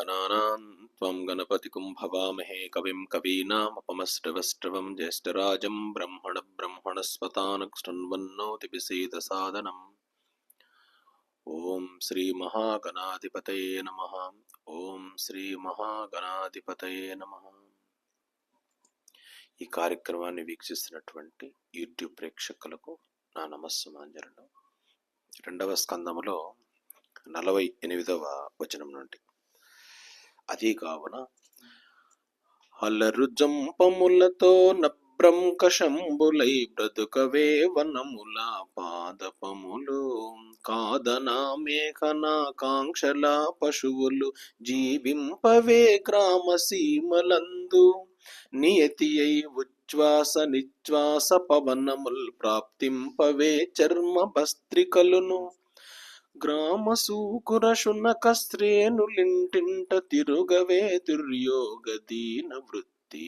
गणानां त्वं गणपतिकुं भवामहे कविं कवीनामपमश्रवश्रवं ज्येष्ठराजं ब्रह्मणब्रह्मणस्पतानक्षण्वन्नोतिपिसीदसादनम् ॐ श्रीमहागणाधिपतये नमः ఓం శ్రీ మహాగణాధిపతయే నమ ఈ కార్యక్రమాన్ని వీక్షిస్తున్నటువంటి యూట్యూబ్ ప్రేక్షకులకు నా నమస్సుమాంజలను రెండవ స్కందములో నలభై ఎనిమిదవ వచనం నుండి అదే కావున అలరు జంపములతో బ్రతుకవే వనముల పాదపములు. కాదనా మేఘనా కాంక్షల పశువులు జీవింపవే గ్రామ సీమలందు నియతి అయి ఉచ్ఛ్వాస నిశ్వాస పవనముల్ ప్రాప్తింపవే చర్మ భస్త్రికలును గ్రామ సూకుర శునక శ్రేణులింటింట తిరుగవే దుర్యోగ దీన వృత్తి.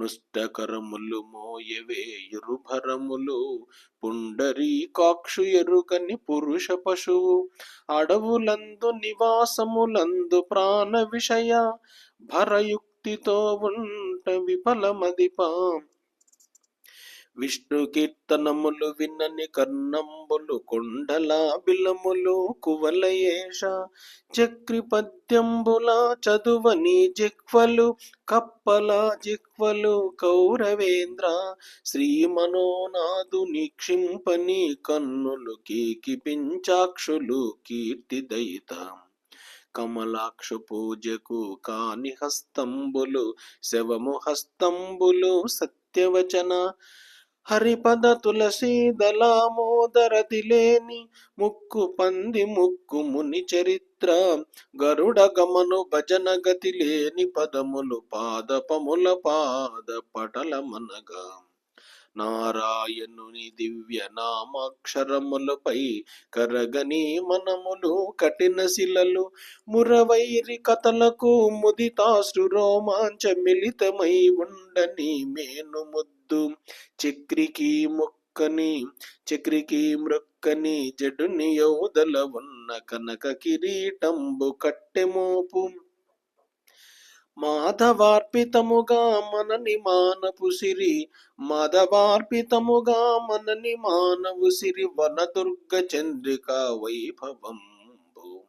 నుష్టకరములు మోయవే ఇరుభరములు పుండరీ కాక్షు ఎరుగని పురుష పశువు. అడవులందు నివాసములందు ప్రాణ విషయ భరయుక్తితో ఉంట విఫలమదిపా విష్ణు కీర్తనములు విన్నని కర్ణంబులు కొండల బిలములు కువలయేష చక్రి పద్యంబుల చదువని జిక్వలు కప్పల జిక్వలు కౌరవేంద్ర. శ్రీ మనోనాదు నిక్షింపని కన్నులు కీకిపించాక్షులు కీర్తి దయిత. కమలాక్ష పూజకు కాని హస్తంబులు శవము హస్తంబులు సత్యవచన. హరిపద తులసి దళామోదరతి లేని ముక్కు పంది ముక్కు ముని చరిత్ర గరుడ గమను భజన గతి లేని పదములు పాదపముల పాద పటల మనగా. నారాయణుని దివ్య నామాక్షరములపై కరగని మనములు కఠిన శిలలు మురవైరి కథలకు ముదితాశ్రు రోమాంచ మిళితమై ఉండని మేను ముద్దు చక్రికి మొక్కని చక్రికి మృక్కని జడుని యోదల ఉన్న కనక కిరీటంబు కట్టెమోపు మాధవార్పితముగా మనని మానపు సిరి మాధవార్పితముగా మనని మానవు సిరి వనదుర్గ చంద్రిక వైభవంబు.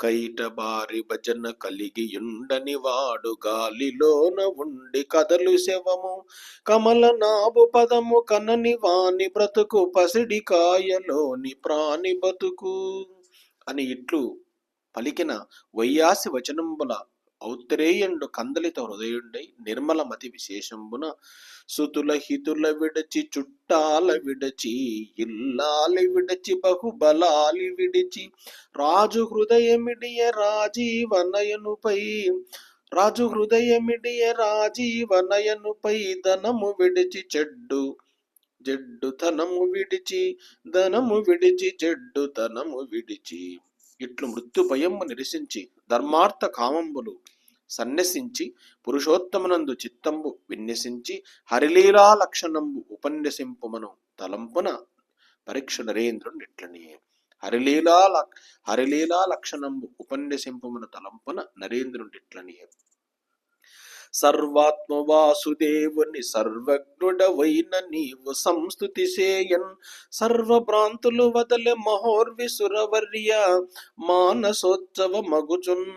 కైట బారి భజన కలిగి ఉండని వాడు గాలిలోన ఉండి కదలు శవము. కమల నాభు పదము కనని వాని బ్రతుకు పసిడి కాయలోని ప్రాణి బతుకు. అని ఇట్లు పలికిన వయ్యాసి వచనంబుల ఔత్తరేయండు కందలిత హృదయుండై నిర్మల మతి విశేషంబున సుతుల హితుల విడచి చుట్టాల విడచి ఇల్లాలి విడచి బహుబలాలి విడిచి రాజు హృదయమిడియ రాజీవనయనుపై రాజు హృదయమిడియ రాజీవనయనుపై ధనము విడిచి చెడ్డు జడ్డు ధనము విడిచి ధనము విడిచి జడ్డు ధనము విడిచి. ఇట్లు మృత్యు భయము నిరసించి ధర్మార్థ కామంబులు సన్యసించి పురుషోత్తమనందు చిత్తంబు విన్యసించి హరిలీలా లక్షణంబు ఉపన్యసింపుమను తలంపున పరీక్ష నరేంద్రుడు ఇట్లని హరిలీలా హరిలీలా లక్షణంబు ఉపన్యసింపుమను తలంపున నరేంద్రుడు ఇట్లని సర్వాత్మ వాసుదేవుని సర్వజ్ఞుడవైన నీవు సంస్థుతి సేయన్ సర్వభ్రాంతులు వదలె మహోర్విసురవర్య మానసోత్సవ మగుచున్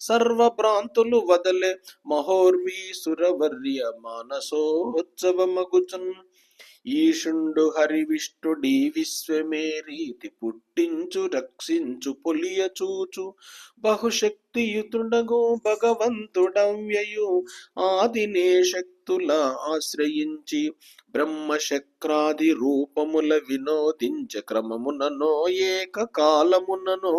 సర్వభ్రాంతులు వదలే మహోర్వీసురవర్య మానసోత్సవ మగుచున్ ఈషుండు హరివిష్ణుడి విశ్వమేరీతి పుట్టించు రక్షించు పొలియ చూచు బహుశక్తియుతుడగు భగవంతుడవ్యయు. ఆదినే శక్తుల ఆశ్రయించి బ్రహ్మశక్రాది రూపముల వినోదించ క్రమముననో ఏక కాలముననో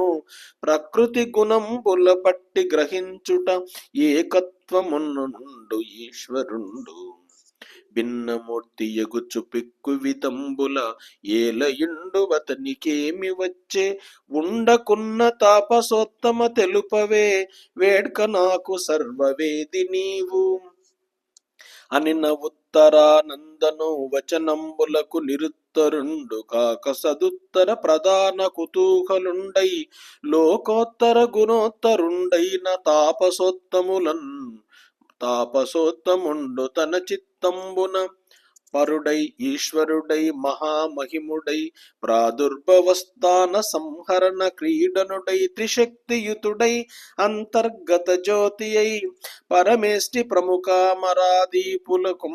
ప్రకృతి గుణంబుల పట్టి గ్రహించుట ఏకత్వమునుండు ఈశ్వరుండు. భిన్నమూర్తి ఎగుచు పిక్కు వితంబుల ఏలయుండు అతనికేమి వచ్చే? ఉండకున్న తాపసోత్తమ తెలుపవే వేడ్క నాకు సర్వవేది నీవు. అనిన ఉత్తరానందను వచనంబులకు నిరుత్తరుండు. కాక సదుత్తర ప్రధాన కుతూహలుండై లోకోత్తర గుణోత్తరుండైన తాపసోత్తములన్ తాపసోత్తముండు తన చిత్తంబున పరుడై ఈశ్వరుడై మహామహిముడై ప్రాదుర్భవస్థాన సంహరణ క్రీడనుడై త్రిశక్తియుతుడై అంతర్గత జ్యోతి అయి పరమేష్టి ప్రముఖామరాదీపులకు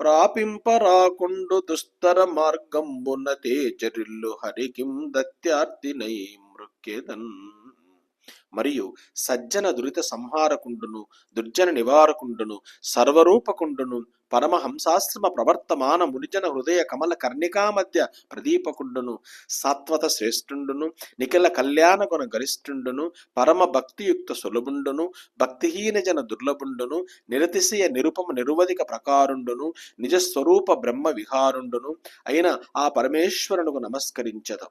ప్రాపింపరాకుండు దుస్తర మార్గంబున తేజరిల్లు హరికిం దత్యార్థినై మృక్యదన్ మరియు సజ్జన దురిత సంహారకుండును దుర్జన నివారకుండును సర్వరూపకుండును పరమహంసాశ్రమ ప్రవర్తమాన మునిజన హృదయ కమల కర్ణికా మధ్య ప్రదీపకుండును సాత్వత శ్రేష్ఠుండును నిఖిల కళ్యాణ గుణ గరిష్ఠుండును పరమ భక్తియుక్త సులభుండును భక్తిహీన జన దుర్లభుండును నిరతిశయ నిరుపమ నిరువధిక ప్రకారుండును నిజస్వరూప బ్రహ్మ విహారుండును. అయిన ఆ పరమేశ్వరునకు నమస్కరించదు.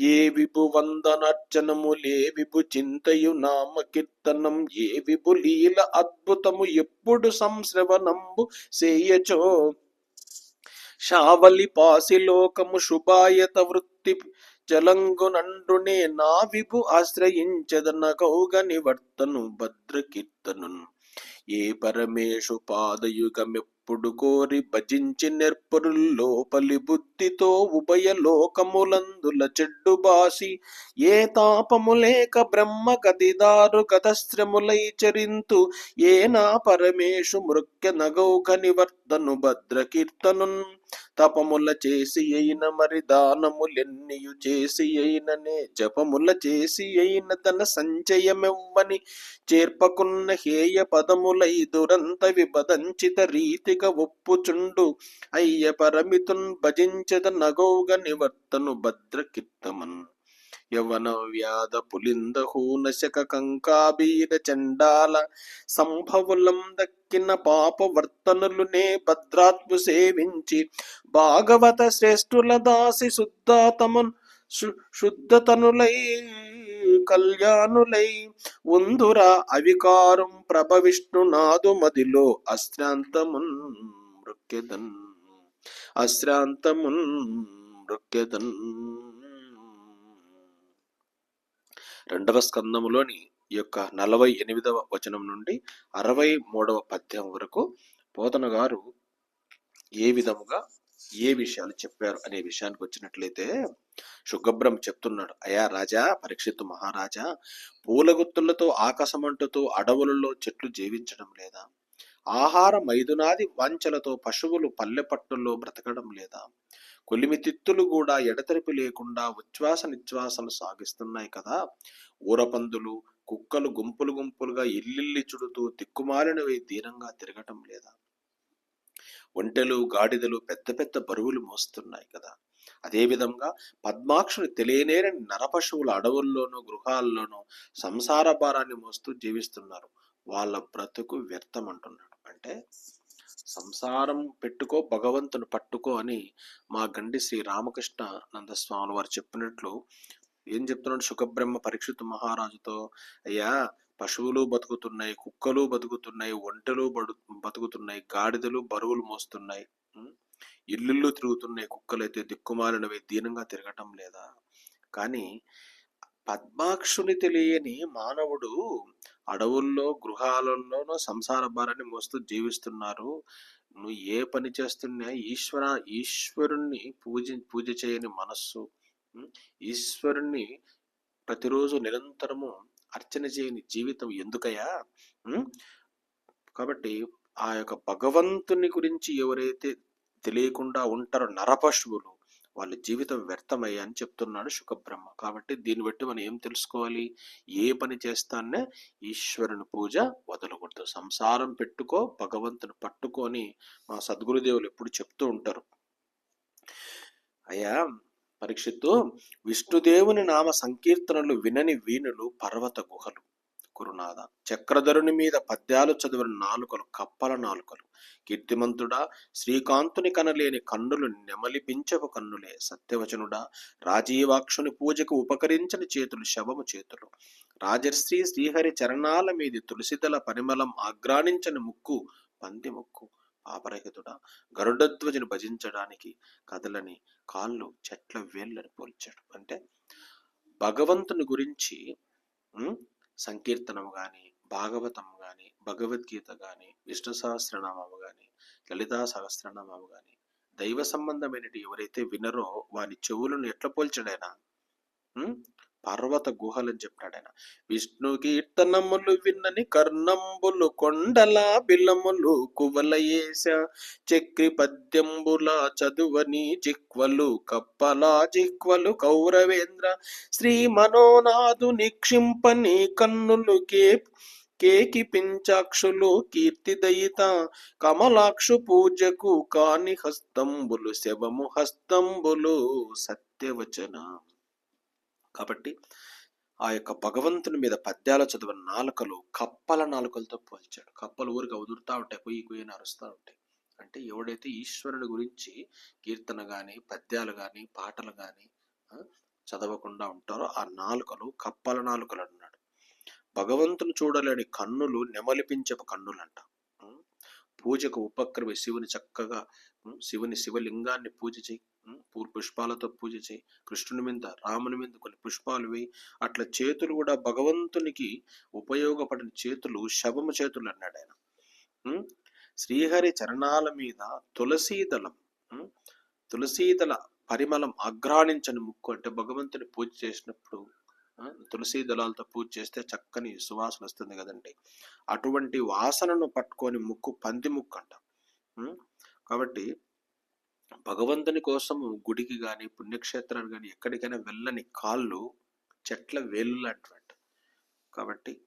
ఏ విభు వందనర్చనములే విభు చింతయు నామ కీర్తనం ఏ విభు లీల అద్భుతము ఎప్పుడు సంశ్రవణంబు సేయచో. శావలి పాసి లోకము శుభాయత వృత్తి జలంగునండునే నా విభు ఆశ్రయించదన కౌగ నివర్తను భద్ర కీర్తను ఏ పరమేశు ఎప్పుడు కోరి భజించి నిర్పరుల్లోపలి బుద్ధితో ఉభయ లోకములందుల చెడ్డు బాసి ఏ తాపము లేక బ్రహ్మ గతిదారు గతశ్రములై చరింతు ఏనా పరమేషు పరమేశు మృక్య నగౌఘ నివర్తను భద్రకీర్తనున్. తపముల చేసి అయిన మరి దానములెన్నియు చేసి అయిననే జపముల చేసి అయిన తన సంచయమెవ్వని చేర్పకున్న హేయ పదములై దురంత విభదంచిత రీతిగా ఒప్పుచుండు. అయ్య పరమితున్ భజించద నగౌగ నివర్తను భద్ర కీర్తమన్ యవన వ్యాధ పులింద హూనశక కంకాబీర చండాల సంభవులం దక్కిన పాప వర్తనులునే భద్రాత్ము సేవించి. భాగవత శ్రేష్ఠుల దాసి శుద్ధాతమున్ శు- శుద్ధతనులై కళ్యాణులై ఉందురా అవికారం ప్రభవిష్ణునాదు మదిలో అశ్రాంతమున్ మృక్యదన్ అశ్రాంతమున్ మృక్యదన్. రెండవ స్కందములోని యొక్క నలభై ఎనిమిదవ వచనం నుండి అరవై మూడవ పద్యం వరకు బోధన గారు ఏ విధముగా ఏ విషయాలు చెప్పారు అనే విషయానికి వచ్చినట్లయితే శుగభ్రం చెప్తున్నాడు అయా రాజా పరీక్షిత్తు మహారాజా పూలగుత్తులతో ఆకాశమంటుతో అడవులలో చెట్లు జీవించడం లేదా? ఆహార మైదునాది వాంఛలతో పశువులు పల్లె పట్టుల్లో బ్రతకడం లేదా? కొలిమి తిత్తులు కూడా ఎడతెరిపి లేకుండా ఉచ్ఛ్వాస నిశ్వాసలు సాగిస్తున్నాయి కదా? ఊరపందులు కుక్కలు గుంపులు గుంపులుగా ఇల్లిల్లి చుడుతూ దిక్కుమాలినవి తీరంగా తిరగటం లేదా? ఒంటెలు గాడిదలు పెద్ద పెద్ద బరువులు మోస్తున్నాయి కదా. అదేవిధంగా పద్మాక్షుని తెలియనేరని నరపశువుల అడవుల్లోనూ గృహాల్లోనూ సంసార భారాన్ని మోస్తూ జీవిస్తున్నారు. వాళ్ళ బ్రతుకు వ్యర్థం అంటున్నాడు అంటే సంసారం పెట్టుకో భగవంతుని పట్టుకో అని మా గండి శ్రీ రామకృష్ణ నందస్వామి వారు చెప్పినట్లు ఏం చెప్తున్నాడు సుఖబ్రహ్మ పరీక్షిత్ మహారాజుతో? అయ్యా పశువులు బతుకుతున్నాయి కుక్కలు బతుకుతున్నాయి ఒంటెలు బడు బతుకుతున్నాయి గాడిదలు బరువులు మోస్తున్నాయి ఇల్లుళ్ళు తిరుగుతున్నాయి కుక్కలైతే దిక్కుమాలినవి దీనంగా తిరగటం లేదా? కానీ పద్మాక్షుని తెలియని మానవుడు అడవుల్లో గృహాలలోనూ సంసార భారాన్ని మోస్తూ జీవిస్తున్నారు. నువ్వు ఏ పని చేస్తున్నా ఈశ్వర ఈశ్వరుణ్ణి పూజ పూజ చేయని మనస్సు ఈశ్వరుణ్ణి ప్రతిరోజు నిరంతరము అర్చన చేయని జీవితం ఎందుకయ్యా? కాబట్టి ఆ యొక్క భగవంతుని గురించి ఎవరైతే తెలియకుండా ఉంటారో నరపశువులు వాళ్ళ జీవితం వ్యర్థమయ్యా అని చెప్తున్నాడు శుకబ్రహ్మ. కాబట్టి దీన్ని బట్టి మనం ఏం తెలుసుకోవాలి? ఏ పని చేస్తానే ఈశ్వరుని పూజ వదలకూడదు. సంసారం పెట్టుకో భగవంతుని పట్టుకొని మా సద్గురుదేవులు ఎప్పుడు చెప్తూ ఉంటారు. అయ్యా పరీక్షిత్తు విష్ణుదేవుని నామ సంకీర్తనలు వినని వీణులు పర్వత గుహలు. గురునాథ చక్రధరుని మీద పద్యాలు చదివిన నాలుకలు కప్పల నాలుకలు. కీర్తిమంతుడా శ్రీకాంతుని కనలేని కన్నులు నెమలిపించవు కన్నులే. సత్యవచనుడా రాజీవాక్షుని పూజకు ఉపకరించని చేతులు శవము చేతులు. రాజర్శ్రీ శ్రీహరి చరణాల మీది తులసిదల పరిమళం ఆగ్రాణించని ముక్కు పంది ముక్కు. ఆపరహితుడా గరుడధ్వజుని భజించడానికి కదలని కాళ్ళు చెట్ల వేళ్ళని పోల్చాడు. అంటే భగవంతుని గురించి సంకీర్తనము కానీ భాగవతం కానీ భగవద్గీత కానీ విష్ణు సహస్రనామము కానీ లలితా సహస్రనామము కానీ దైవ సంబంధమైనటి ఎవరైతే వినరో వాని చెవులను ఎట్లా పోల్చడైనా పర్వత గుహలని చెప్పాడు ఆయన. విష్ణు కీర్తనములు విన్నని కర్ణంబులు కొండల బిల్లములు కువలయేస చక్రి పద్యంబుల చదువని జిక్వలు కప్పల జిక్వలు కౌరవేంద్ర శ్రీ మనోనాథు నిక్షింపని కన్నులు కే కేకి పించాక్షులు కీర్తిదయిత కమలాక్షు పూజకు కాని హస్తంబులు శవము హస్తంబులు సత్యవచన. కాబట్టి ఆ యొక్క భగవంతుని మీద పద్యాలు చదివిన నాలుకలు కప్పల నాలుకలతో పోల్చాడు. కప్పలు ఊరికి ఉదురుతా ఉంటాయి పొయ్యి కొయ్యని అరుస్తూ ఉంటాయి. అంటే ఎవడైతే ఈశ్వరుని గురించి కీర్తన కానీ పద్యాలు కానీ పాటలు కానీ చదవకుండా ఉంటారో ఆ నాలుకలు కప్పల నాలుకలు అన్నాడు. భగవంతుని చూడలేని కన్నులు నెమలిపించే కన్నులంట. ఉం? పూజకు ఉపక్రమి శివుని చక్కగా శివుని శివలింగాన్ని పూజ చేయి. పుష్పాలతో పూజ చేయి. కృష్ణుని మీద రాముని మీద కొన్ని పుష్పాలు వేయి. అట్లా చేతులు కూడా భగవంతునికి ఉపయోగపడిన చేతులు శవము చేతులు అన్నాడు ఆయన. శ్రీహరి చరణాల మీద తులసీదళం తులసీదళ పరిమళం అగ్రాణించని ముక్కు అంటే భగవంతుని పూజ చేసినప్పుడు తులసీ దళాలతో పూజ చేస్తే చక్కని సువాసన వస్తుంది కదండి. అటువంటి వాసనను పట్టుకొని ముక్కు పంది ముక్కు అంట. కాబట్టి భగవంతుని కోసం గుడికి కానీ పుణ్యక్షేత్రాలు కానీ ఎక్కడికైనా వెళ్ళని కాళ్ళు చెట్ల వేలు లాంటివంట. కాబట్టి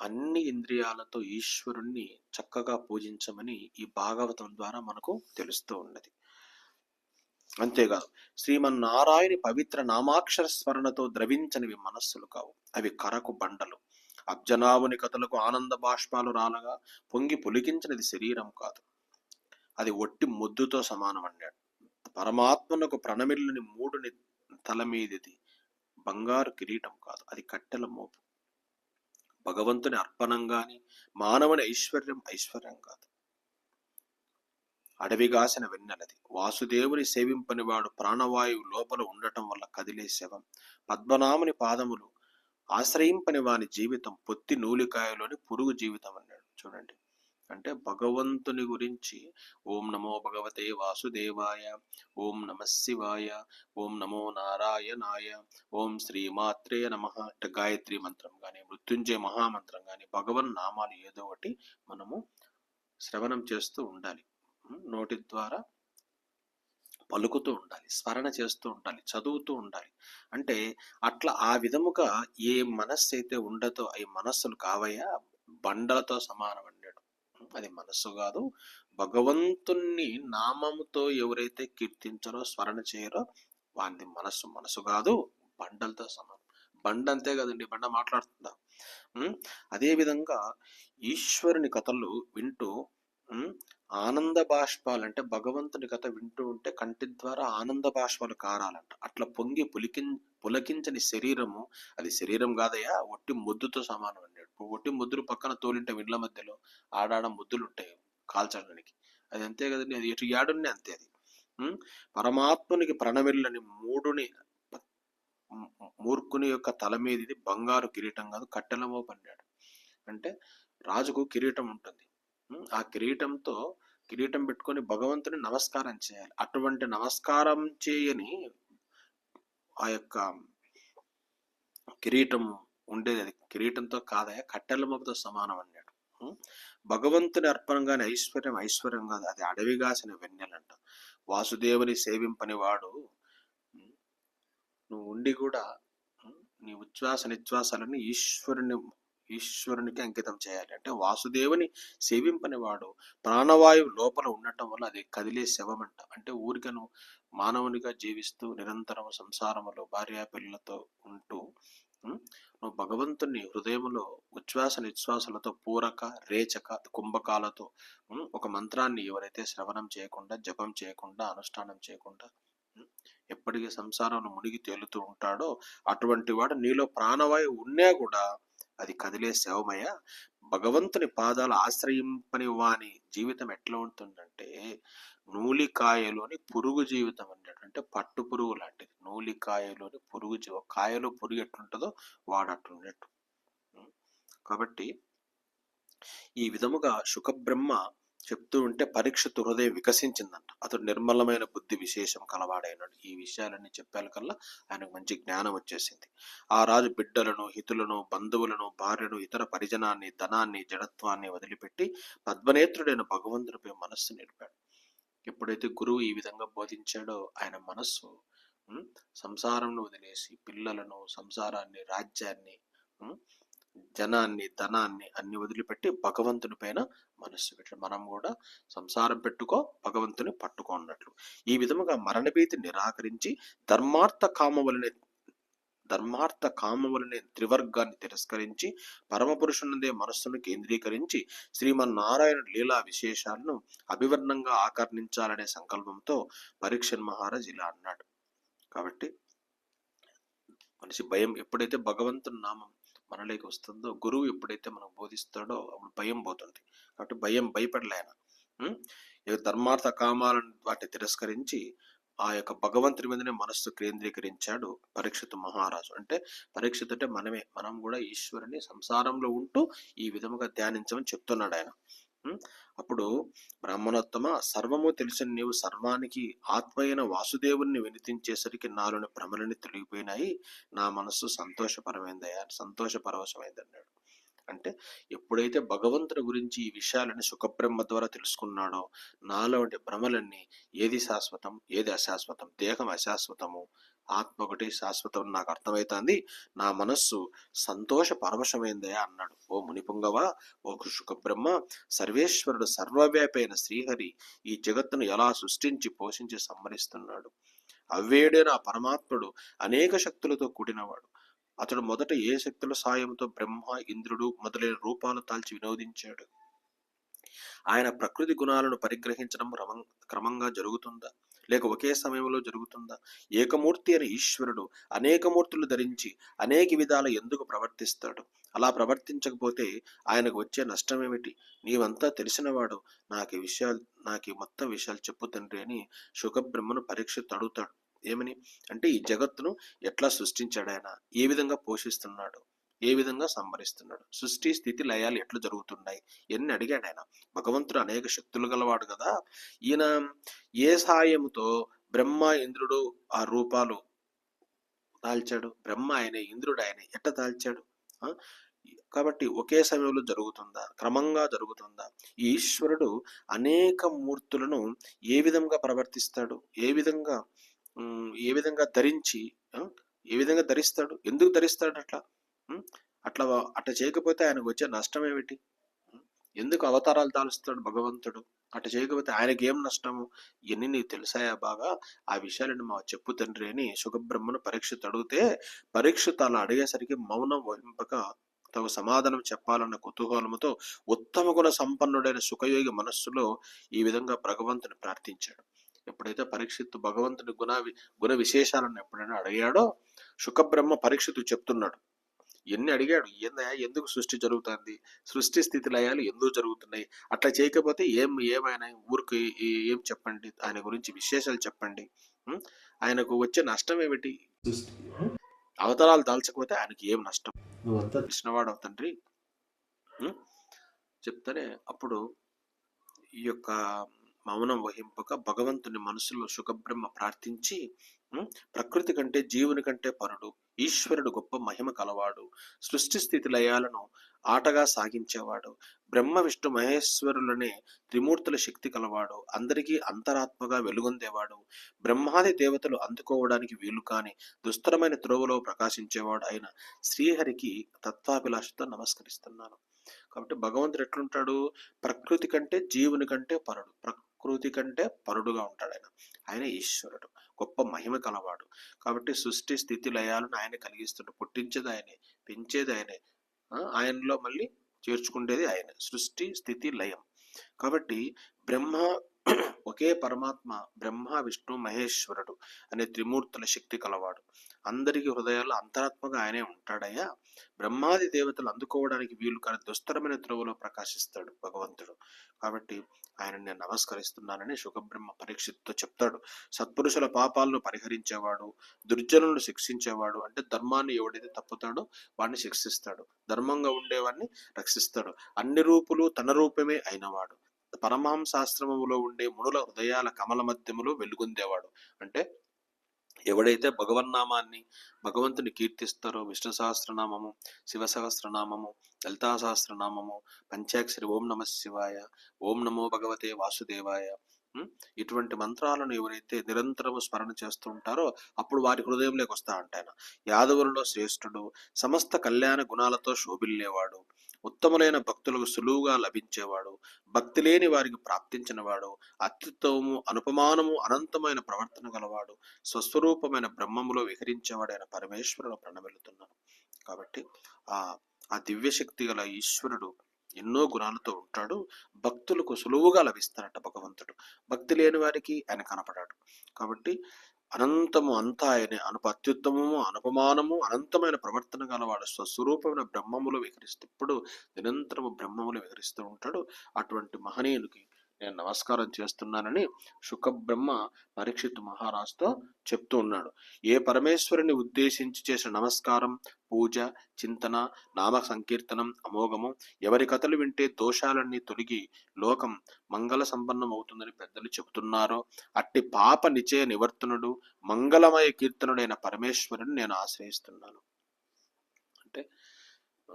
అన్ని ఇంద్రియాలతో ఈశ్వరుణ్ణి చక్కగా పూజించమని ఈ భాగవతం ద్వారా మనకు తెలుస్తూ ఉన్నది. అంతేకాదు శ్రీమన్నారాయణి పవిత్ర నామాక్షర స్మరణతో ద్రవించనివి మనస్సులు కావు. అవి కరకు బండలు. అబ్జనాభుని కథలకు ఆనంద బాష్పాలు రాలగా పొంగి పులికించినది శరీరం కాదు. అది ఒట్టి ముద్దుతో సమానం అన్నాడు. పరమాత్మనకు ప్రణమిల్లుని మూడుని తల మీదిది బంగారు కిరీటం కాదు అది కట్టెల మోపు. భగవంతుని అర్పణంగాని మానవుని ఐశ్వర్యం ఐశ్వర్యం కాదు. అడవిగాసిన వెన్నెలది. వాసుదేవుని సేవింపని వాడు ప్రాణవాయువు లోపల ఉండటం వల్ల కదిలే శవం. పద్మనాముని పాదములు ఆశ్రయింపని వాని జీవితం పొత్తి నూలికాయలోని పురుగు జీవితం అన్నాడు. చూడండి. అంటే భగవంతుని గురించి ఓం నమో భగవతే వాసుదేవాయ ఓం నమ శివాయ ఓం నమో నారాయణాయ ఓం శ్రీమాత్రే నమ అంటే గాయత్రి మంత్రం కానీ మృత్యుంజయ మహామంత్రం కానీ భగవన్ నామాలు ఏదో ఒకటి మనము శ్రవణం చేస్తూ ఉండాలి. నోటి ద్వారా పలుకుతూ ఉండాలి స్మరణ చేస్తూ ఉండాలి చదువుతూ ఉండాలి. అంటే అట్లా ఆ విధముగా ఏ మనస్సు అయితే ఉండదో అవి మనస్సులు కావయ్యా బండలతో సమానం అది మనస్సు కాదు. భగవంతుణ్ణి నామముతో ఎవరైతే కీర్తించరో స్మరణ చేయరో వాని మనస్సు మనసు కాదు బండలతో సమానం. బండ అంతే కదండి బండ మాట్లాడుతుందా? అదేవిధంగా ఈశ్వరుని కథలు వింటూ ఆనంద బాష్పాలు అంటే భగవంతుని కథ వింటూ ఉంటే కంటి ద్వారా ఆనంద బాష్పాలు కారాలంట. అట్లా పొంగి పులికిన్ పులకించని శరీరము అది శరీరం కాదయ్యా ఒట్టి ముద్దుతో సమానం అండి ఒట్టి ముద్దులు పక్కన తోలింటే ఇండ్ల మధ్యలో ఆడాడ ముద్దులు ఉంటాయి కాల్చడానికి. అది అంతే కదండి అది ఎటు యాడున్నే అంతే అది. పరమాత్మునికి ప్రణమిల్లని మూడుని మూర్ఖుని యొక్క తల మీద ఇది బంగారు కిరీటం కాదు కట్టెలమో పన్నాడు. అంటే రాజుకు కిరీటం ఉంటుంది. ఆ కిరీటంతో కిరీటం పెట్టుకొని భగవంతుని నమస్కారం చేయాలి. అటువంటి నమస్కారం చేయని ఆ యొక్క కిరీటం ఉండేది అది కిరీటంతో కాదయా కట్టెల మోపుతో సమానం అన్నాడు. భగవంతుని అర్పణంగానే ఐశ్వర్యం ఐశ్వర్యం కాదు అది అడవిగాసిన వెన్నెలంట. వాసుదేవుని సేవింపని వాడు నువ్వు ఉండి కూడా నీ ఉచ్ఛ్వాస నిశ్వాసాలని ఈశ్వరుని ఈశ్వరునికి అంకితం చేయాలి. అంటే వాసుదేవుని సేవింపని వాడు ప్రాణవాయువు లోపల ఉండటం వల్ల అది కదిలే శవమంట. అంటే ఊరికను మానవునిగా జీవిస్తూ నిరంతరం సంసారములో భార్యా పిల్లలతో ఉంటూ నువ్వు భగవంతుని హృదయంలో ఉచ్ఛ్వాస నిశ్వాసాలతో పూరక రేచక కుంభకాలతో ఒక మంత్రాన్ని ఎవరైతే శ్రవణం చేయకుండా జపం చేయకుండా అనుష్ఠానం చేయకుండా ఎప్పటికీ సంసారంలో మునిగి తేలుతూ ఉంటాడో అటువంటి వాడు నీలో ప్రాణవాయువు ఉన్నా కూడా అది కదిలే శవమయ్య. భగవంతుని పాదాలు ఆశ్రయింపని వాని జీవితం ఎట్లా ఉంటుందంటే నూలికాయలోని పురుగు జీవితం అంటే పట్టు పురుగు లాంటిది. నూలికాయలోని పురుగు జీవ కాయలో పురుగు ఎట్లుంటుందో వాడు అట్లున్నట్టు కాబట్టి ఈ విధముగా శుకబ్రహ్మ చెప్తూ ఉంటే పరీక్షతు హృదయం వికసించిందంట. అతడు నిర్మలమైన బుద్ధి విశేషం కలవాడైనాడు. ఈ విషయాలన్నీ చెప్పాలి కల్లా ఆయనకు మంచి జ్ఞానం వచ్చేసింది. ఆ రాజు బిడ్డలను హితులను బంధువులను భార్యను ఇతర పరిజనాన్ని ధనాన్ని జడత్వాన్ని వదిలిపెట్టి పద్మనేత్రుడైన భగవంతుడిపై మనస్సు నిలిపాడు. ఎప్పుడైతే గురువు ఈ విధంగా బోధించాడో ఆయన మనస్సు సంసారంను వదిలేసి పిల్లలను సంసారాన్ని రాజ్యాన్ని జనాన్ని ధనాన్ని అన్ని వదిలిపెట్టి భగవంతుని పైన మనస్సు పెట్టాడు. మనం కూడా సంసారం పెట్టుకో భగవంతుని పట్టుకో అన్నట్లు. ఈ విధముగా మరణభీతి నిరాకరించి ధర్మార్థ కామవలనే ధర్మార్థ కామములనే త్రివర్గాన్ని తిరస్కరించి పరమపురుషునిదే మనస్సును కేంద్రీకరించి శ్రీమన్నారాయణుడు లీలా విశేషాలను అభివర్ణంగా ఆకర్ణించాలనే సంకల్పంతో పరీక్షన్ మహారాజ్ ఇలా అన్నాడు. కాబట్టి మనిషి భయం ఎప్పుడైతే భగవంతుని నామం మనలోకి వస్తుందో గురువు ఎప్పుడైతే మనం బోధిస్తాడో అప్పుడు భయం పోతుంది. కాబట్టి భయం భయపడలేన ఈ ధర్మార్థ కామాలను వాటిని తిరస్కరించి ఆ యొక్క భగవంతుని మీదనే మనస్సు కేంద్రీకరించాడు పరీక్షిత మహారాజు. అంటే పరీక్షిత్ అంటే మనమే. మనం కూడా ఈశ్వరుని సంసారంలో ఉంటూ ఈ విధముగా ధ్యానించమని చెప్తున్నాడు ఆయన. అప్పుడు బ్రాహ్మణోత్తమ సర్వము తెలిసిన నీవు సర్వానికి ఆత్మైన వాసుదేవుని వాసుదేవుణ్ణి వినిపించేసరికి నాలోని భ్రమలని తొలగిపోయినాయి. నా మనస్సు సంతోషపరమైందయ్యా సంతోషపరవశమైంది అన్నాడు అంటే ఎప్పుడైతే భగవంతుని గురించి ఈ విషయాలని సుఖబ్రహ్మ ద్వారా తెలుసుకున్నాడో నాలో వంటి భ్రమలన్నీ ఏది శాశ్వతం ఏది అశాశ్వతం దేహం అశాశ్వతము ఆత్మ ఒకటి శాశ్వతం నాకు అర్థమవుతుంది నా మనస్సు సంతోష పరవశమైందయా అన్నాడు. ఓ మునిపుంగవ ఓ సుఖబ్రహ్మ సర్వేశ్వరుడు సర్వవ్యాపి అయిన శ్రీహరి ఈ జగత్తును ఎలా సృష్టించి పోషించి సంహరిస్తున్నాడు? అవ్వేడైన నా పరమాత్ముడు అనేక శక్తులతో కూడినవాడు. అతడు మొదట ఏ శక్తుల సాయంతో బ్రహ్మ ఇంద్రుడు మొదలైన రూపాలు తాల్చి వినోదించాడు. ఆయన ప్రకృతి గుణాలను పరిగ్రహించడం రమం క్రమంగా జరుగుతుందా? లేక ఒకే సమయంలో జరుగుతుందా? ఏకమూర్తి అని ఈశ్వరుడు అనేక మూర్తులు ధరించి అనేక విధాల ఎందుకు ప్రవర్తిస్తాడు? అలా ప్రవర్తించకపోతే ఆయనకు వచ్చే నష్టం ఏమిటి నీవంతా తెలిసినవాడు. నాకు ఈ విషయాలు నాకు ఈ మొత్తం విషయాలు చెప్పు తండ్రి అని శుకబ్రహ్మను పరీక్ష తడుగుతాడు ఏమని? అంటే ఈ జగత్తును ఎట్లా సృష్టించాడు ఆయన? ఏ విధంగా పోషిస్తున్నాడు? ఏ విధంగా సంభరిస్తున్నాడు? సృష్టి స్థితి లయాలు ఎట్లా జరుగుతున్నాయి? ఎన్ని అడిగాడు ఆయన? భగవంతుడు అనేక శక్తులు గలవాడు కదా. ఈయన ఏ సహాయంతో బ్రహ్మ ఇంద్రుడు ఆ రూపాలు దాల్చాడు? బ్రహ్మ ఆయన ఇంద్రుడు ఆయన. ఎట్ట దాల్చాడు? కాబట్టి ఒకే సమయంలో జరుగుతుందా? క్రమంగా జరుగుతుందా? ఈ ఈశ్వరుడు అనేక మూర్తులను ఏ విధంగా ప్రవర్తిస్తాడు? ఏ విధంగా ఏ విధంగా ధరించి ఏ విధంగా ధరిస్తాడు? ఎందుకు ధరిస్తాడు అట్లా అట్లా అట్ట అట్లా చేయకపోతే ఆయనకు వచ్చే నష్టం ఏమిటి? ఎందుకు అవతారాలు తాలుస్తాడు భగవంతుడు? అట్లా చేయకపోతే ఆయనకి ఏం నష్టము? ఇవన్నీ నీకు తెలిసాయా బాగా ఆ విషయాలను మా చెప్పు తండ్రి అని సుఖబ్రహ్మను పరీక్షిత్ అడిగితే పరీక్షిత్ అలా అడిగేసరికి మౌనం వహింపక తగు సమాధానం చెప్పాలన్న కుతూహలముతో ఉత్తమ గుణ సంపన్నుడైన సుఖయోగి మనస్సులో ఈ విధంగా భగవంతుని ప్రార్థించాడు. ఎప్పుడైతే పరీక్షిత్తు భగవంతుని గుణ గుణ విశేషాలను ఎప్పుడైనా అడిగాడో సుఖబ్రహ్మ పరీక్షిత్తు చెప్తున్నాడు. ఎన్ని అడిగాడు? ఏందయ్యా ఎందుకు సృష్టి జరుగుతుంది? సృష్టి స్థితి లయాలు ఎందుకు జరుగుతున్నాయి? అట్లా చేయకపోతే ఏం ఏమైనా ఊరికి ఏ- చెప్పండి? ఆయన గురించి విశేషాలు చెప్పండి? ఆయనకు వచ్చే నష్టం ఏమిటి? అవతారాలు దాల్చకపోతే ఆయనకి ఏం నష్టం? నువ్వంతా తెలిసినవాడు తండ్రి. ఉం? చెప్తానే అప్పుడు ఈ యొక్క మౌనం వహింపక భగవంతుని మనసులో సుఖబ్రహ్మ ప్రార్థించి? ప్రకృతి కంటే జీవుని కంటే పరుడు. ఈశ్వరుడు గొప్ప మహిమ కలవాడు. సృష్టి స్థితి లయాలను ఆటగా సాగించేవాడు. బ్రహ్మ విష్ణు మహేశ్వరులనే త్రిమూర్తుల శక్తి కలవాడు. అందరికీ అంతరాత్మగా వెలుగొందేవాడు. బ్రహ్మాది దేవతలు అందుకోవడానికి వీలు కాని దుస్తరమైన త్రోవలో ప్రకాశించేవాడు అయిన శ్రీహరికి తత్వాభిలాషతో నమస్కరిస్తున్నాను. కాబట్టి భగవంతుడు ఎట్లుంటాడు? ప్రకృతి కంటే జీవుని కంటే పరుడు. ప్రకృతి కంటే పరుడుగా ఉంటాడు ఆయన. ఆయన ఈశ్వరుడు. గొప్ప మహిమ కలవాడు. కాబట్టి సృష్టి స్థితి లయాలను ఆయన కలిగిస్తుండు. పుట్టించేది ఆయనే పెంచేది ఆయనే ఆ, ఆయనలో మళ్ళీ చేర్చుకునేది ఆయన. సృష్టి స్థితి లయం. కాబట్టి బ్రహ్మ ఒకే పరమాత్మ బ్రహ్మ విష్ణు మహేశ్వరుడు అనే త్రిమూర్తుల శక్తి కలవాడు. అందరికీ హృదయాల్లో అంతరాత్మగా ఆయనే ఉంటాడయ్యా. బ్రహ్మాది దేవతలు అందుకోవడానికి వీలు కాని దుస్తరమైన త్రోవలో ప్రకాశిస్తాడు భగవంతుడు. కాబట్టి ఆయన నేను నమస్కరిస్తున్నానని సుఖబ్రహ్మ పరీక్షిత్తో చెప్తాడు. సత్పురుషుల పాపాలను పరిహరించేవాడు దుర్జనులను శిక్షించేవాడు అంటే ధర్మాన్ని ఎవడైతే తప్పుతాడో వాడిని శిక్షిస్తాడు. ధర్మంగా ఉండేవాడిని రక్షిస్తాడు. అన్ని రూపులు తన రూపమే అయినవాడు. పరమాంశాశ్రమములో ఉండే మునుల హృదయాల కమల మధ్యములో వెలుగొందేవాడు. అంటే ఎవడైతే భగవన్నామాన్ని భగవంతుని కీర్తిస్తారో విష్ణు సహస్రనామము శివ సహస్రనామము లలితా సహస్రనామము పంచాక్షరి ఓం నమ శివాయ ఓం నమో భగవతే వాసుదేవాయ ఇటువంటి మంత్రాలను ఎవరైతే నిరంతరము స్మరణ చేస్తూ ఉంటారో అప్పుడు వారి హృదయంలోకి వస్తా అంటాయన యాదవులలో శ్రేష్ఠుడు సమస్త కళ్యాణ గుణాలతో శోభిల్లేవాడు ఉత్తములైన భక్తులకు సులువుగా లభించేవాడు భక్తి లేని వారికి ప్రాప్తించినవాడు అత్యుత్తమము అనుపమానము అనంతమైన ప్రవర్తన గలవాడు స్వస్వరూపమైన బ్రహ్మములో విహరించేవాడైన పరమేశ్వరుడు ప్రణమిల్లుతున్నాను కాబట్టి ఆ ఆ దివ్యశక్తి గల ఈశ్వరుడు ఎన్నో గుణాలతో ఉంటాడు భక్తులకు సులువుగా లభిస్తాడట భగవంతుడు. భక్తి లేని వారికి ఆయన కనపడాడు. కాబట్టి అనంతము అంతా ఆయనే. అనుప అత్యుత్తమము అనుపమానము అనంతమైన ప్రవర్తన గలవాడు స్వస్వరూపమైన బ్రహ్మములు విహరిస్తూ ఇప్పుడు నిరంతరము బ్రహ్మములు విహరిస్తూ ఉంటాడు. అటువంటి మహనీయునికి నేను నమస్కారం చేస్తున్నానని శుకబ్రహ్మ పరీక్షిత్ మహారాజుతో చెప్తూ ఉన్నాడు. ఏ పరమేశ్వరుని ఉద్దేశించి చేసిన నమస్కారం పూజ చింతన నామ సంకీర్తనం అమోఘము ఎవరి కథలు వింటే దోషాలన్నీ తొలగి లోకం మంగళ సంపన్నం అవుతుందని పెద్దలు చెబుతున్నారో అట్టి పాప నిచయ నివర్తనుడు మంగళమయ కీర్తనుడైన పరమేశ్వరుని నేను ఆశ్రయిస్తున్నాను. అంటే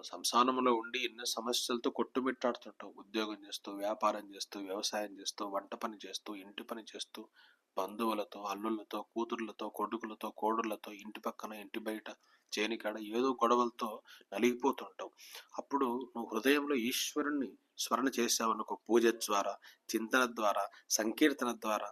సంసారంలో ఉండి ఎన్నో సమస్యలతో కొట్టుమిట్టాడుతుంటావు. ఉద్యోగం చేస్తూ వ్యాపారం చేస్తూ వ్యవసాయం చేస్తూ వంట పని చేస్తూ ఇంటి పని చేస్తూ బంధువులతో అల్లుళ్ళతో కూతుర్లతో కొడుకులతో కోడులతో ఇంటి పక్కన ఇంటి బయట చేనికాడ ఏదో గొడవలతో నలిగిపోతుంటావు. అప్పుడు నువ్వు హృదయంలో ఈశ్వరుణ్ణి స్మరణ చేసావనుకో పూజ ద్వారా చింతన ద్వారా సంకీర్తన ద్వారా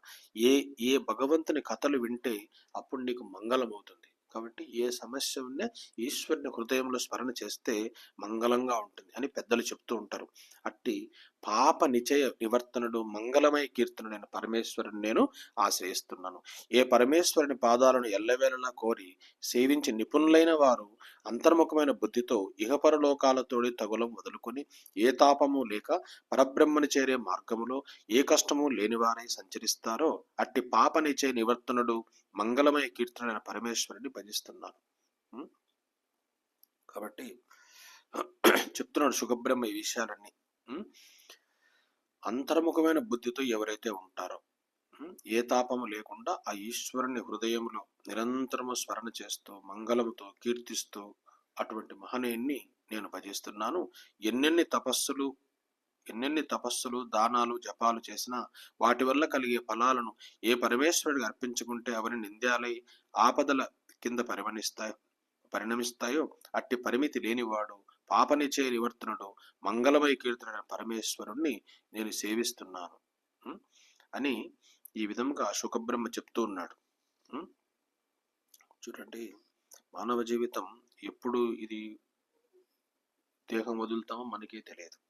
ఏ ఏ భగవంతుని కథలు వింటే అప్పుడు నీకు మంగళమవుతుంది. కాబట్టి ఏ సమస్య ఉన్నా ఈశ్వరుని హృదయంలో స్మరణ చేస్తే మంగళంగా ఉంటుంది అని పెద్దలు చెప్తూ ఉంటారు. అట్టి పాప నిచయ నివర్తనుడు మంగళమయ కీర్తనుడైన పరమేశ్వరుని నేను ఆశ్రయిస్తున్నాను. ఏ పరమేశ్వరుని పాదాలను ఎల్లవేళలా కోరి సేవించి నిపుణులైన వారు అంతర్ముఖమైన బుద్ధితో ఇహపరలోకాలతోడి తగులం వదులుకొని ఏ తాపము లేక పరబ్రహ్మని చేరే మార్గములో ఏ కష్టము లేనివారై సంచరిస్తారో అట్టి పాప నిచయ నివర్తనుడు మంగళమయ కీర్తనైన పరమేశ్వరుని భజిస్తున్నాను. కాబట్టి చెప్తున్నాడు సుఖబ్రహ్మ ఈ విషయాలన్నీ. అంతర్ముఖమైన బుద్ధితో ఎవరైతే ఉంటారో ఏ తాపము లేకుండా ఆ ఈశ్వరుని హృదయంలో నిరంతరము స్మరణ చేస్తూ మంగళముతో కీర్తిస్తూ అటువంటి మహనీయుణ్ణి నేను భజిస్తున్నాను. ఎన్నెన్ని తపస్సులు ఎన్నెన్ని తపస్సులు దానాలు జపాలు చేసినా వాటి వల్ల కలిగే ఫలాలను ఏ పరమేశ్వరుడికి అర్పించుకుంటే అవని నింద్యాలై ఆపదల కింద పరిగణిస్తాయి పరిణమిస్తాయో అట్టి పరిమితి లేనివాడు పాపనిచే నివర్తనుడు మంగళమయ కీర్తన పరమేశ్వరుణ్ణి నేను సేవిస్తున్నాను. అని ఈ విధంగా శుకబ్రహ్మ చెప్తూ ఉన్నాడు. చూడండి మానవ జీవితం ఎప్పుడు ఇది దేహం వదులుతామో మనకే తెలియదు.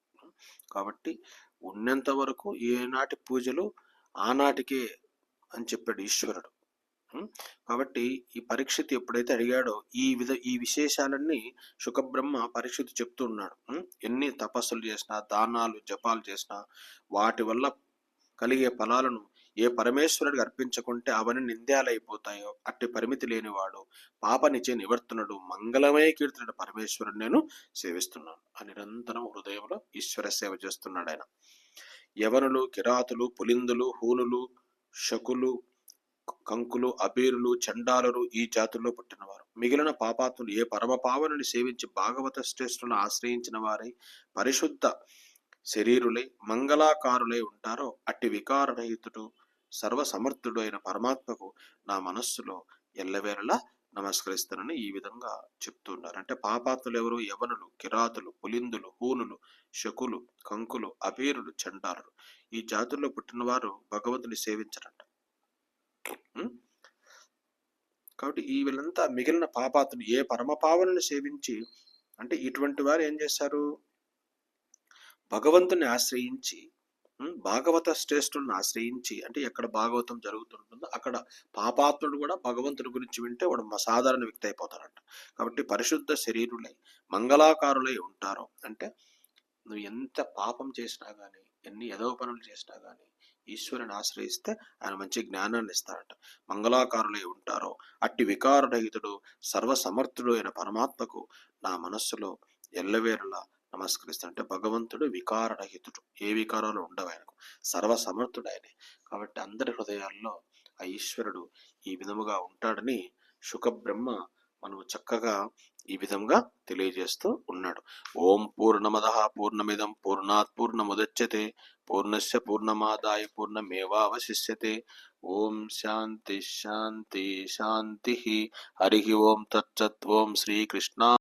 కాబట్టి ఉన్నంత వరకు ఏనాటి పూజలు ఆనాటికే అని చెప్పాడు ఈశ్వరుడు. కాబట్టి ఈ పరీక్షిత్ ఎప్పుడైతే అడిగాడో ఈ విధ ఈ విశేషాలన్నీ శుకబ్రహ్మ పరీక్షిత్ చెప్తూ ఉన్నాడు. ఎన్ని తపస్సులు చేసినా దానాలు జపాలు చేసినా వాటి వల్ల కలిగే ఫలాలను ఏ పరమేశ్వరుడికి అర్పించకుంటే అవన్నీ నింద్యాలైపోతాయో అట్టి పరిమితి లేనివాడు పాపనిచే నివర్తనుడు మంగళమయ కీర్తనుడు పరమేశ్వరుడు నేను సేవిస్తున్నాను. అని నిరంతరం హృదయంలో ఈశ్వర సేవ చేస్తున్నాడు ఆయన. యవనులు కిరాతులు పులిందులు హూనులు శకులు కంకులు అబీరులు చండాలరు ఈ జాతుల్లో పుట్టినవారు. మిగిలిన పాపాత్ములు ఏ పరమ పావనుని సేవించి భాగవత శ్రేష్ఠులను ఆశ్రయించిన వారై పరిశుద్ధ శరీరులై మంగళాకారులై ఉంటారో అట్టి వికారరహితుడు సర్వసమర్థుడు అయిన పరమాత్మకు నా మనస్సులో ఎల్లవేళలా నమస్కరిస్తానని ఈ విధంగా చెప్తున్నారు అంటే పాపాత్ములు ఎవరు? యవనులు కిరాతులు పులిందులు హూనులు శకులు కంకులు అభీరులు చండారులు ఈ జాతుల్లో పుట్టినవారు భగవంతుని సేవించరంట. కాబట్టి ఈ వీళ్ళంతా మిగిలిన పాపాత్ములు ఏ పరమపావనని సేవించి అంటే ఇటువంటి వారు ఏం చేశారు? భగవంతుని ఆశ్రయించి భాగవత శ్రేష్ఠులను ఆశ్రయించి అంటే ఎక్కడ భాగవతం జరుగుతుంటుందో అక్కడ పాపాత్ముడు కూడా భగవంతుడి గురించి వింటే వాడు సాధారణ వ్యక్తి అయిపోతారంట కాబట్టి పరిశుద్ధ శరీరులై మంగళాకారులై ఉంటారో. అంటే నువ్వు ఎంత పాపం చేసినా కానీ ఎన్ని యదో పనులు చేసినా కానీ ఈశ్వరుని ఆశ్రయిస్తే ఆయన మంచి జ్ఞానాన్ని ఇస్తారట మంగళాకారులై ఉంటారో. అట్టి వికారరహితుడు సర్వసమర్థుడు అయిన పరమాత్మకు నా మనస్సులో ఎల్లవేరులా నమస్కరిస్తాడు అంటే భగవంతుడు వికారరహితుడు. ఏ వికారాలు ఉండవు ఆయనకు. సర్వసమర్థుడు ఆయనే కాబట్టి అందరి హృదయాల్లో ఆ ఈశ్వరుడు ఈ విధముగా ఉంటాడని శుకబ్రహ్మ మనము చక్కగా ఈ విధంగా తెలియజేస్తూ ఉన్నాడు. ఓం పూర్ణమద పూర్ణమిదం పూర్ణాత్ పూర్ణముదచ్చతే పూర్ణస్య పూర్ణమాదాయ పూర్ణమేవాశిష్యతే ఓం శాంతి శాంతి శాంతి. హరి ఓం తచ్చత్వం శ్రీకృష్ణ